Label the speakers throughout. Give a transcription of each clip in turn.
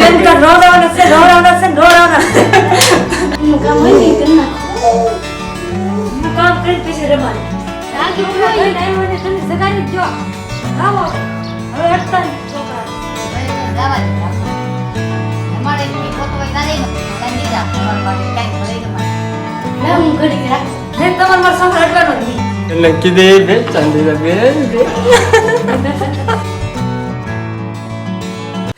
Speaker 1: બેન તો રોવાનો છે રોવાનો છે રોવાનો છે
Speaker 2: હું કામ હોય ને એ કરી નાખો.
Speaker 1: હું કામ કરીને પછી રમાડે
Speaker 2: રાગે
Speaker 1: છોકરા
Speaker 2: હોય
Speaker 1: ભાઈ આવ્યો ને તમે સગાઈ જ જો આવો હવે અટતા નહીં છોકરા
Speaker 3: જવા દે આપણે. અમારે એમની ખોટું હોય તારે ય નથી. તારે નહીં જાવ. તમારા માટે કાંઈ ભલે.
Speaker 2: લે હું ઘડીક રાખ
Speaker 1: ને તમારે મારો છોકરો અટવાનો
Speaker 4: એટલે કીધે બે ચાંદીના બે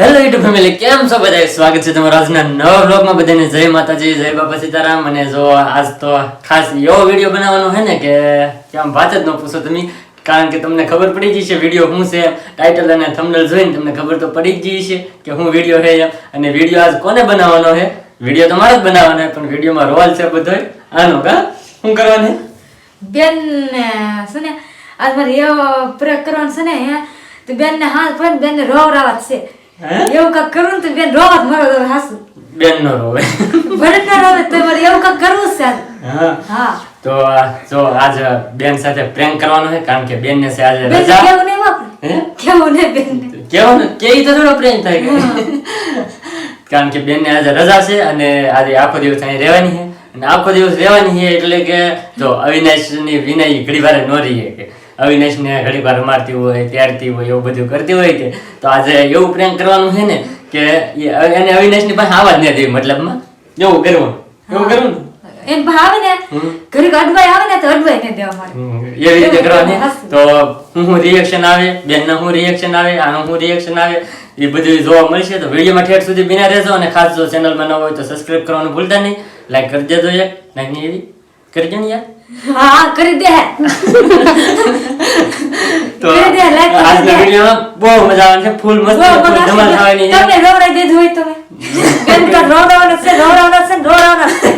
Speaker 4: હેલો યુટ્યુબ ફેમિલી કેમ છો બધા સ્વાગત છે તમારા આજના નવા બ્લોગમાં બધાને જય માતાજી, જય બાપા સીતારામ. અને જો આજ તો ખાસ એવો વીડિયો બનાવવાનો છે ને કે કેમ વાત જ ન પૂછો તમે, કારણ કે તમને ખબર પડી ગઈ છે વીડિયો શું છે ટાઇટલ અને થંબનેલ જોઈને તમને ખબર તો પડી જ ગઈ છે કે હું વીડિયો છે અને વીડિયો આજ કોને બનાવવાનો છે? વીડિયો તો મારે જ બનાવવાનો છે, પણ વિડીયોમાં રોલ છે બધોય આનો કા? શું કરવાનું?
Speaker 1: બેન છે ને, આજ મારે એવો પ્રયોગ કરવાનો છે ને તો બેન ને હાથ પણ બેન ને રોવરાવા છે? એવું કાંઈક કરવું ને તો બેન રોવા મળો તો હાસુ
Speaker 4: બેન નો રોવે
Speaker 1: ભલે ના રોવે તો મારે એવું કાંઈક કરવું છે.
Speaker 4: હા તો જો આજ બેન સાથે પ્રેન્ક કરવાનો છે કારણ કે બેન ને છે આજે રજા
Speaker 1: કેવું નહીં વાપરે કેવું નહીં બેન ને
Speaker 4: કેવો ને કેઈ તો થોડો પ્રેમ થાય કારણ કે બેન ને આજે રજા છે અને આજે આખો દિવસ અહીં રહેવાની છે અને આખો દિવસ રહેવાની છે એટલે કે જો અવિનાશની વિનય ઘડી વારે નો રહીએ કે અવિનાશ ને ઘડી વાર મારતી હોય ત્યારતી હોય એવું બધું કરતી હોય કે તો આજે એવું પ્રેમ કરવાનું છે ને કે એને અવિનાશની પાસે આવા જ નહીં દેવી મતલબમાં. એવું કરવું એવું કરવું
Speaker 1: એમ ભાવે ને? ઘડીક અડવાઈ આવે ને તો અડવાઈ ને દેવા મારે.
Speaker 4: એવી રીતે કરવાની. તો હું હું રિએક્શન આવે બેનનું હું રિએક્શન આવે આનું હું રિએક્શન આવે એ બધું જોવા મળશે. તો વિડીયોમાં ઠેઠ સુધી બિના રહેજો અને ખાસ જો ચેનલમાં ન હોય તો સબસ્ક્રાઇબ કરવાનું ભૂલતા નહીં. લાઈક કરી દેજો લાઈક નહીં એવી. કરજો ને યાર.
Speaker 1: હા હા કરી દે
Speaker 4: તો આજના. વિડીયોમાં બહુ મજા આવવાની છે ફૂલ મસ્ત ધમાલ થવાની છે.
Speaker 1: તમને રોવરાઈ દીધું હોય તો બેન તો રોવરાવાનો છે રોવરાવાનો છે રોવરાવાનો છે.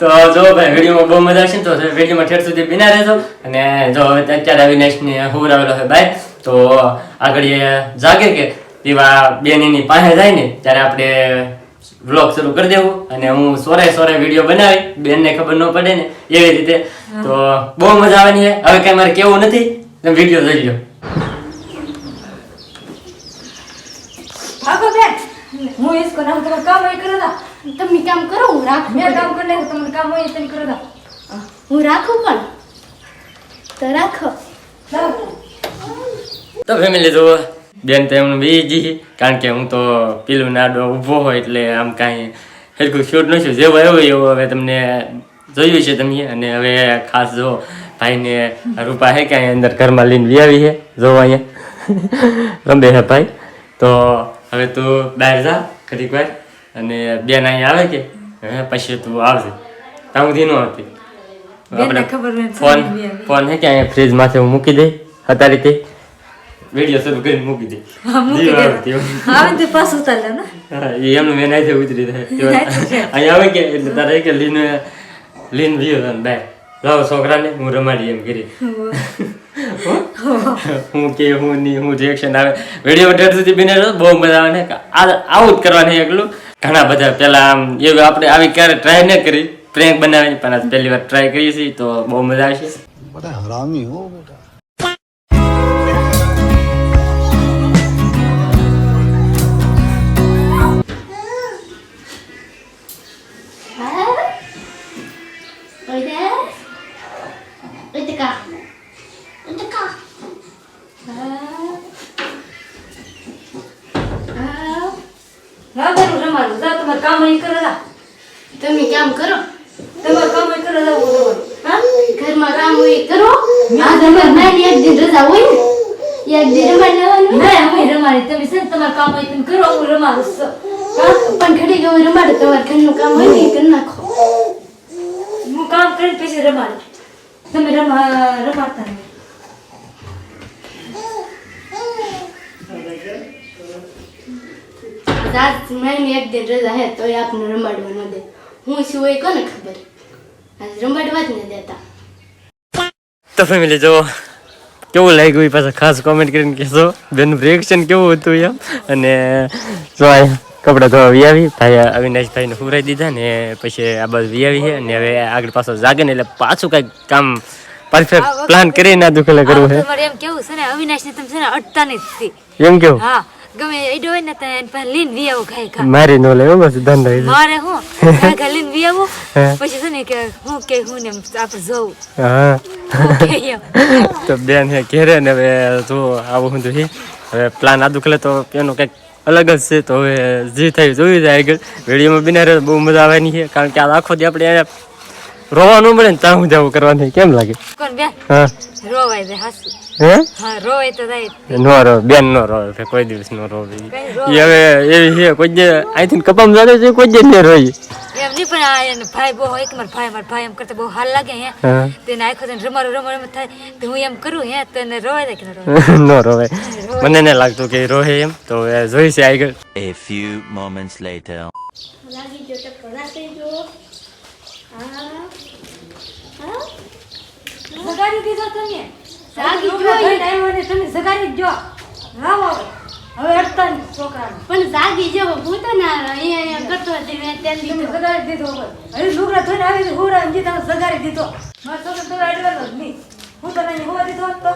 Speaker 4: તો જો ભાઈ વિડીયોમાં બહુ મજા આવશે ને તો વિડીયોમાં ઠેર સુધી બિના રહેજો. અને જો અત્યારે અવિનાશને હુવરાવેલો છે ભાઈ તો આગળ જાગે કે પીવા બેનીની પાસે જાય ને ત્યારે આપણે વ્લોગ શરૂ કરી દેવું અને હું સોરે સોરે વીડિયો બનાવી બેનને ખબર ન પડે ને એવી રીતે. તો બહુ મજા આવવાની છે. હવે કઈ મારે કેવું નથી તમે વીડિયો જોઈ લો.
Speaker 1: હું ઇસકો નામ તમે કામ હોય કરો દા
Speaker 2: તમે કામ કરો હું રાખું
Speaker 1: મેં કામ કરી નાખું તમને કામ હોય તમે કરો દા
Speaker 2: હું. રાખું પણ. તો રાખો.
Speaker 4: તો ફેમિલી જુઓ. બેન તો એમને બીજી છે. કારણ કે હું તો પેલું નાડો ઊભો હોય એટલે આમ કાંઈ હરખું શૂટ નથી જેવો એવો એવું હવે તમને જોયું છે તમે. અને હવે ખાસ જો ભાઈને રૂપા હે અહીંયા અંદર ઘરમાં લઈને લઈ આવી છે. જો અહીંયા. રમે હે ભાઈ. તો હવે તું બહાર જા ઘડીક વાર. અને બેન અહીંયા આવે કે? હે પછી તું આવજે. તાઉથી ન આવતી ફોન
Speaker 1: બી.
Speaker 4: ફોન હે કે અહીંયા ફ્રીજ માથે હું મૂકી દઈ હતા રીતે વીડિયો શરૂ કરીને મૂકી
Speaker 1: દી. આવે તે પાસ
Speaker 4: હા એમનું મેં નાઈ ઉતરી
Speaker 1: દે
Speaker 4: અહીં આવે કે એટલે તારે કે લીન લીન વ્યૂ બે લાવો છોકરાને હું રમાડી એમ કરી. હું. કે હું ની હું રિએક્શન આવે. વીડિયો ડેટ સુધી બિને બહુ મજા આવે ને. આવું જ કરવાની એકલું. ઘણા બધા પેલા આમ એવું આપણે આવી ક્યારે ટ્રાય ન કરી. પ્રેન્ક બનાવી પણ પહેલી વાર ટ્રાય કરીએ છીએ તો બહુ મજા આવશે.
Speaker 5: બધા હરામી
Speaker 2: હો
Speaker 1: બેટા. રાધાનું રમાડું જા તમારે કામ અહીં કરે જા
Speaker 2: તમે કામ કરો
Speaker 1: તમારે કામ અહીં કરે જાવ હા
Speaker 2: ઘરમાં કામ હોય કરો આ તમારે નાની એક દિન રજા હોય ને યાર જે રમાડી લેવાનું
Speaker 1: ના હું રમાડી તમે સર તમારું કામ હોય તમે કરો હું રમાડું
Speaker 2: હા પણ ઘડી ગયું રમાડું તમારે ઘરનું કામ હોય ને કરી નાખો
Speaker 1: હું કામ કરી પછી રમાડું તમે રમા રમાડતા નહીં
Speaker 2: રાત મહિને એક દિન રજા હે તોય આપને રમાડવા ન દે. હું શું હોય કોને ખબર? આજ રમાડવા જ ન દેતા.
Speaker 4: તો ફેમિલી જો કેવું લાગ્યું એ પાછા ખાસ કોમેન્ટ કરીને કહેશો બેનનું રિએક્શન કેવું હતું એમ? અને જો આ કપડાં ધોવા વિયાવી ભાઈ અવિનાશભાઈને હુરાઈ દીધા ને પછી આ બધું વિયાવી છે અને હવે આગળ પાછો જાગે ને એટલે પાછું કાંઈક કામ પરફેક્ટ પ્લાન કરી ના દુખલે કરવું છે
Speaker 1: એમ કેવું છે ને અવિનાશ ને તમે છે ને અટતા નથી.
Speaker 4: એમ કેવું?
Speaker 1: હા. ગમે એડો હોય ને તો એને લીન વી આવું ખાઈ ખા
Speaker 4: મારી નો લે બસ ધંધા છે.
Speaker 1: મારે હું? ખા લીન વી આવું પછી છે ને કે હું કે હું ને આપણે જવું.
Speaker 4: હા.
Speaker 1: હું કે એમ.
Speaker 4: તો બેન હે ઘેરે ને હવે જો આવું હું છે હવે પ્લાન આ દુખલે તો એનું કંઈક અલગ જ છે તો હવે જે થાય જોઈ જાય આગળ. વિડીયોમાં બિના બહુ મજા આવવાની છે કારણ કે આ આખો દી આપણે રોવાનું મળે ને ત્યાં હું જવું કરવાની કેમ લાગે?
Speaker 1: કોણ બે
Speaker 4: હા.
Speaker 1: રોવાય બે હાસુ.
Speaker 4: હે
Speaker 1: હા રોવાય તો જાય
Speaker 4: નો રો બેન નો રો કે કોઈ દિવસ નો રો
Speaker 1: કઈ
Speaker 4: એ
Speaker 1: રો
Speaker 4: હવે એવી છે કોઈ જે અહીંથી કપામ જાગે છે કોઈ જે ને રોઈ
Speaker 1: એમ નહીં પણ આ એને ભાઈ બહુ હોય કે મારા ભાઈ મારા ભાઈ એમ કરતા બહુ હાલ લાગે હે
Speaker 4: હા
Speaker 1: તેને આખો દિન રમાડું રમાડું એમ થાય તો હું એમ કરું હે તો એને રોવાય જાય કે ન રોવાય
Speaker 4: નો રોવે મને નહીં લાગતું કે રોહે એમ તો હવે જોઈ છે આગળ
Speaker 6: A few moments later.
Speaker 2: લાગી ગયો ટક્કર રાખી જો હા હા
Speaker 1: સગાડી દીધો તમે તમે જો હવે. અડતા છોકરાને.
Speaker 2: પણ ના અહીંયા અહીંયા કરતો હતો મેં તેલ દીધો
Speaker 1: સગાડી દીધો હવે. હવે છોકરા થઈને આવી તો હોરા એમ તમે સગાડી દીધો. મારો છોકરો તમે અડવાનો જ નહીં. હું તને હોવા દીધો હોત. તો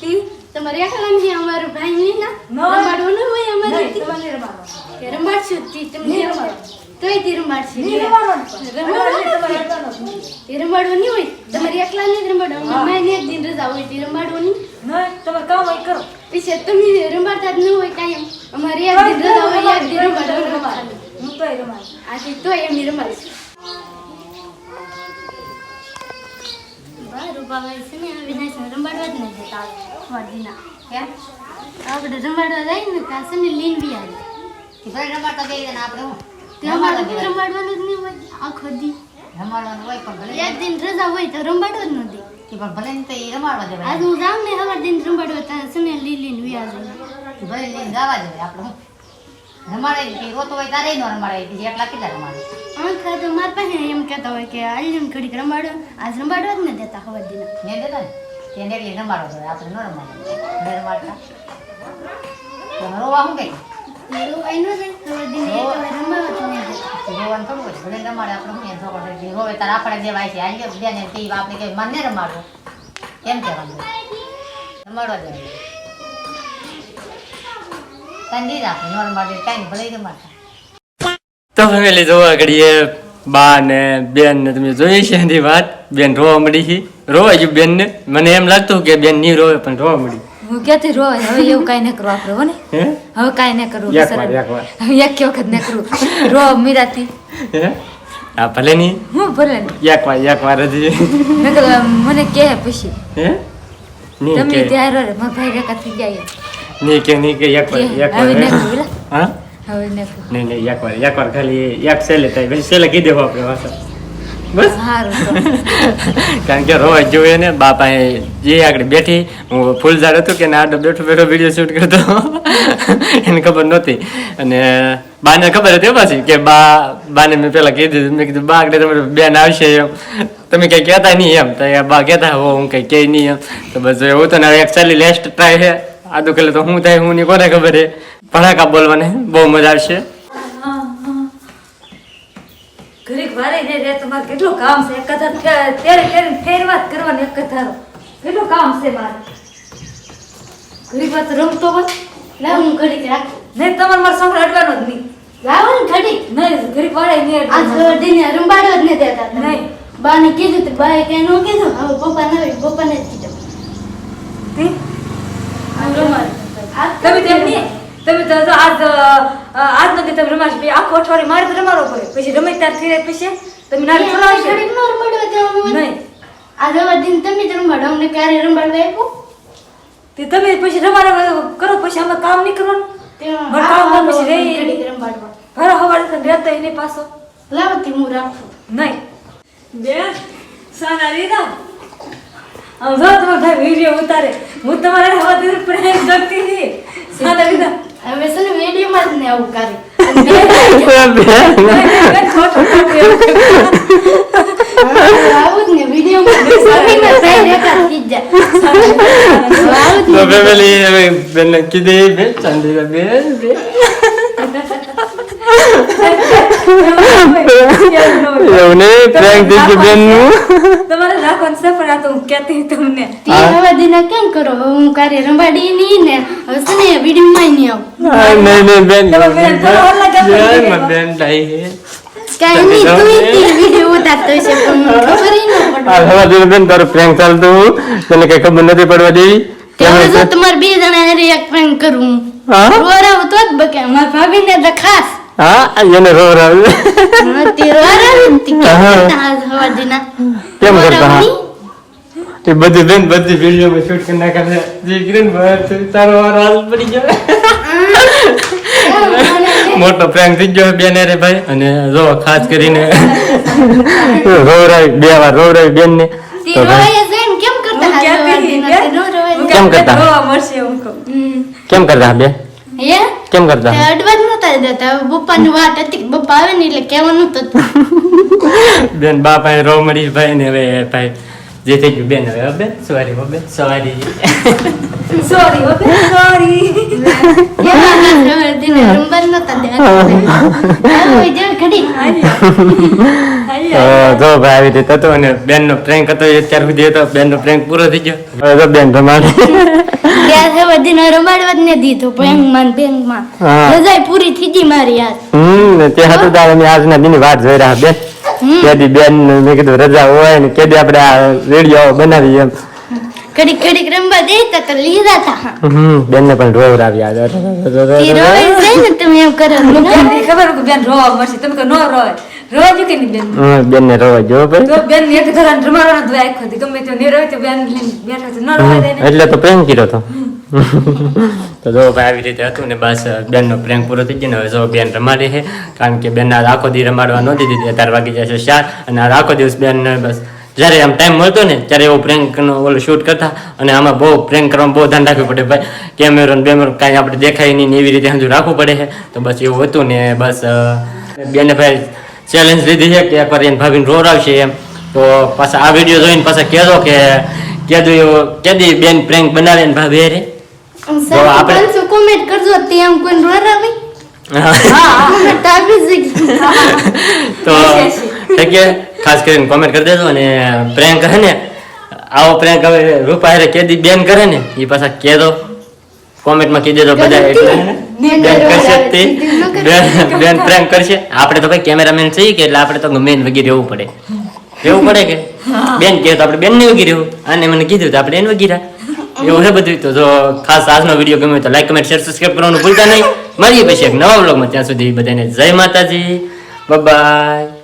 Speaker 2: તી તમારે એકલા અમારું ભાઈ નહીં ના?
Speaker 1: ના.
Speaker 2: રમાડવાનું હોય અમારે
Speaker 1: નહીં તમારે નહીં
Speaker 2: રમાડશું તી તમને
Speaker 1: નહીં
Speaker 2: રમાડ. તોય તે રમાડશે. એ રમાડવું નહીં હોય. તમારે એકલા નહીં રમાડવાનું. મારે એક દિન રજા હોય તે રમાડવું નહીં
Speaker 1: તમે કામ અહીં કરો.
Speaker 2: પછી તમે રમાડતા જ ન હોય કાંઈ એમ. અમારે એક દિન રજા હોય એક દિન રમાડવાનું
Speaker 1: હું તોય રમાડું.
Speaker 2: આથી તોય એમની રમાડીશું રમાડવા જ નહીં વાડીના
Speaker 3: કેમ
Speaker 2: આપણે રમાડવા જાય ને ત્યાં છે ને લીન બી આવે
Speaker 3: રમાડતા જઈએ ને આપણે હું?
Speaker 2: તે અમારે તો રમાડવાનું જ નહીં હોય આખો દી.
Speaker 3: રમાડવાનું હોય પણ ભલે
Speaker 2: એક દિન રજા હોય તો રમાડવો જ નથી.
Speaker 3: કે પણ ભલે ને તો એ રમાડવા જવાય.
Speaker 2: આજ હું જાઉં ને હવાર દિન રમાડવા ત્યાં છે ને લી લીન બી
Speaker 3: ભલે લઈને જવા જવાય આપણે. રમાડે કે રોતો હોય તારે નો રમાડે એકલા કેટલા રમાડે?
Speaker 2: આખા તો મારા પાસે એમ કહેતા હોય કે આલીને ઘડીક રમાડો આજ રમાડવા જ ન દેતા હવાર દિન.
Speaker 3: ને દેતા ને? જવાય આપણે ન રમાડે ન રમાડતા રોવા શું કઈ
Speaker 2: તો
Speaker 4: ફેમિલી જોવા ઘડીએ બા ને બેન ને તમે જોઈ છે એની વાત. બેન રોવા મળી છે. રોવા ગયું બેન ને મને એમ લાગતું કે બેન નહીં રોવે પણ રોવા મળી
Speaker 1: હું ક્યાંથી રો હવે એવું કાંઈ ન કરું આપણે હો ને? હવે કાંઈ ન
Speaker 4: કરું
Speaker 1: સરળ.
Speaker 4: એક
Speaker 1: હવે એક વખત ન કરું. રો મીરાતી
Speaker 4: આ ભલે નહીં
Speaker 1: હું ભલે ને.
Speaker 4: એક વાર એક વાર જ
Speaker 1: મેં મને કે પછી.
Speaker 4: હે?
Speaker 1: તમે ત્યાં રો મારા ભાઈ કાકા થઈ ગયા
Speaker 4: નહીં કે નહીં કે એક વાર એક વાર
Speaker 1: હવે
Speaker 4: હે?
Speaker 1: ન હવે ન
Speaker 4: નહીં નહીં એક વાર એક વાર ખાલી એક સેલે થાય. પછી સેલે કીધે આપણે વાસણ બસ? કારણ કે રોજ જોઈએ ને બાપા જે આગળ બેઠી હું ફૂલઝાડ હતું કે ના આડો બેઠો બેઠો વીડિયો શૂટ કરતો. એને ખબર નહોતી. અને બાને ખબર હતી હો પાછી કે બા બાને મેં પેલા કીધું. મેં કીધું બા આગળ તમારે બેન આવશે એમ. તમે કઈ કહેતા નહીં એમ. તો એ બા કહેતા હો હું કઈ કહે નહીં એમ. તો બસ એવું તો ને હવે એકચ્યુઅલી લેસ્ટ ટ્રાય છે. આદુ કલે તો શું થાય હું નહીં કોને ખબર છે. ભણાકા બોલવાને બહુ મજા આવશે.
Speaker 1: ઘડીક ને રે તમારે કેટલું કામ છે? એક કથા ત્યારે ત્યારે ફેરવા જ કરવાની એક કથાનો કેટલું કામ છે મારે? ઘડી વાત રમતો હોત
Speaker 2: લાવ હું ઘડી રાખું.
Speaker 1: નહીં તમારે મારા છોકરા અડવાનો જ નહીં.
Speaker 2: લાવો ને ઘડી
Speaker 1: નહીં ઘડી પડે નહીં
Speaker 2: આજ
Speaker 1: ઘડી
Speaker 2: ને દિન જ નહીં દેતા.
Speaker 1: નહીં.
Speaker 2: બાને કીધું તો બાએ કઈ ન કીધું. હવે પપ્પા ના હોય પપ્પાને જ કીધું.
Speaker 1: તમે તેમ નહીં. તમે તો આજ અ, આજ નથી તમે રમાશ પછી આખું અઠવાડિયું મારે તો રમાડવો પડે. પછી રમે ત્યાર થઈ પછી તમે
Speaker 2: ના હોય.
Speaker 1: નહીં.
Speaker 2: આજ હવાર દિન તમે જ રમાડો. અમને ક્યારે રમાડવા આપ્યું?
Speaker 1: તે તમે પછી રમાડવા કરો પછી અમે કામ નહીં કરવાનું. મારે કામ
Speaker 2: આખો
Speaker 1: પછી રહી.
Speaker 2: રમાડવા.
Speaker 1: હર હવારે તો રહેતા એને પાછો.
Speaker 2: લાવો હું રાખું.
Speaker 1: નહીં. બે સાના રીના. આમ જો ભાઈ વીડિયો ઉતારે હું તમારે હવે પ્રેમ કરતી હતી. સાના રીના
Speaker 2: હવે છે ને વેડિયોમાં જ ને આવું કરે.
Speaker 1: બેન
Speaker 4: કીધી બેન ચાંદી બેન બેન પ્રેન્ક નહીં બેનનું.
Speaker 1: તમારે રાખવાનું છે પણ આ તો હું કહેતી તમને.
Speaker 2: તે હવા દિના કેમ કરો? હું કારે રંબાડી ની ને હવે છે ને વિડીયોમાં નહીં આવું.
Speaker 4: નહીં નહીં બેન.
Speaker 1: તમે બેન
Speaker 4: બેન. લાઈ હે.
Speaker 2: કાંઈ નહીં તું તે વીડિયો ઉતારતો હશે પણ ખબર ન પડે.
Speaker 4: આ હવા દીને બેન તારું prank ચાલતું તને કઈ ખબર નથી પડવા દેવી.
Speaker 2: તે જો તમારે બે જણા હારે એક prank કરું
Speaker 4: હા.
Speaker 2: રોરાવ તો જ બકે મારા ભાભીને તો ખાસ.
Speaker 4: હા એને
Speaker 2: તે તે કેમ કરતા આજ હવા દિના?
Speaker 4: કેમ કરતા હા? એ બધી બેન બધી વીડિયો માં શૂટ કરી નાખે જે ગ્રીન ભાઈ તારો હાલ પડી ગયો. મોટો પ્રેન્ક થઈ ગયો બેન રે ભાઈ. અને જો ખાસ કરીને રોવરાવી બે વાર રોવરાય બેન ને
Speaker 2: તો કેમ કરતા તે?
Speaker 4: કેમ કરતા? બે?
Speaker 2: હે?
Speaker 4: કેમ કરતા?
Speaker 2: તે અડવા જ નતા દેતા. હવે પપ્પાની વાત હતી. બપ્પા આવે ને એટલે કહેવાનું તો.
Speaker 4: બેન બાપા પાસે રો મળી ભાઈ ને હવે ભાઈ. જે થઈ ગયું બેન હવે હવે બેન સવારી હો બેન
Speaker 1: સોરી હો સોરી
Speaker 2: એમાં ના રવા દેને રંબા જ
Speaker 4: ભાઈ આવી રીતે હતો અને બેન નો પ્રેન્ક હતો એ અત્યાર સુધી હતો બેન નો પ્રેન્ક પૂરો થઈ ગયો હવે તો બેન રમાડે
Speaker 2: ત્યાં બધી નો રમાડવા જ ને દીધો પ્રેન્કમાં બેંકમાં.
Speaker 4: માં
Speaker 2: રજાઈ પૂરી થઈ ગઈ મારી આજ
Speaker 4: હમ ને તે હતું તારે આજના દિનની વાત જોઈ રહ્યા બેન. કેદી બેન મેં કીધું રજા હોય ને કેદી આપણે આ રેડિયો બનાવી એમ.
Speaker 2: ઘડીક ઘડીક રમવા દેતા તો લીધા હતા
Speaker 4: હમ. બેન ને પણ રોવ આવ્યા
Speaker 2: ઈ રોવાય છે ને તમે એમ કરો.
Speaker 1: મને ખબર કે બેન રોવા મળશે? તમે કે નો રોય રોવા જો કે નહીં બેન?
Speaker 4: બેન ને રોવા જો ભાઈ
Speaker 1: તો બેન ને એક ધરાને રમાડવાનો જ આખો દી ગમે તે ને રોય તો બેન લઈને બેઠો છે. ન રોવા દે
Speaker 4: એટલે તો પ્રેમ કર્યો તો. તો જો ભાઈ આવી રીતે હતું ને બસ બેનનો પ્રેમ પૂરો થઈ ગયો ને હવે જો બેન રમાડી છે કારણ કે બેન આખો દી રમાડવા ન દીધી અત્યારે વાગી જશે ચાર અને આખો દિવસ બેન બસ જ્યારે આમ ટાઈમ મળતો ને ત્યારે એવો પ્રેન્કનો ઓલો શૂટ કરતા અને આમાં બહુ પ્રેન્ક કરવામાં બહુ ધ્યાન રાખવું પડે. ભાઈ કેમેરો ને બેમેરો કાંઈ આપણે દેખાય નહીં એવી રીતે હજુ રાખવું પડે છે. તો બસ એવું હતું ને બસ બેને ભાઈ ચેલેન્જ લીધી છે કે એકવાર એને ભાભીને રોવરાવશે એમ તો પાછા આ વીડિયો જોઈને પાછા કહેજો કે કેદું કેદી બેન પ્રેન્ક બનાવે ને ભાભી હારે?
Speaker 2: તો
Speaker 4: આપણે-
Speaker 2: શું કોમેન્ટ કરજો તે એમ કોઈ રોરાવે?
Speaker 4: તો કે ખાસ કરીને કોમેન્ટ કરી દેજો અને પ્રેન્ક કરે ને આવો પ્રેન્ક હવે રૂપા હારે કેદી બેન કરે ને એ પાછા કહેજો કોમેન્ટમાં કહી દેજો બધા એટલે બેન પ્રેન્ક કરશે આપણે તો ભાઈ કેમેરામેન છીએ કે એટલે આપણે તો ગમે એને વગી રહેવું પડે. રહેવું પડે કે? બેન કહે તો આપણે બેન ને વગી રહેવું. અને મને કીધું તો આપણે એને વગી રહ્યા. એવું છે બધું? તો જો ખાસ આજનો વીડિયો ગમ્યો તો લાઈક કમેન્ટ શેર સબસ્ક્રાઈબ કરવાનું ભૂલતા નહીં. મળીએ પછી એક નવા વ્લોગમાં ત્યાં સુધી બધાને જય માતાજી. બાય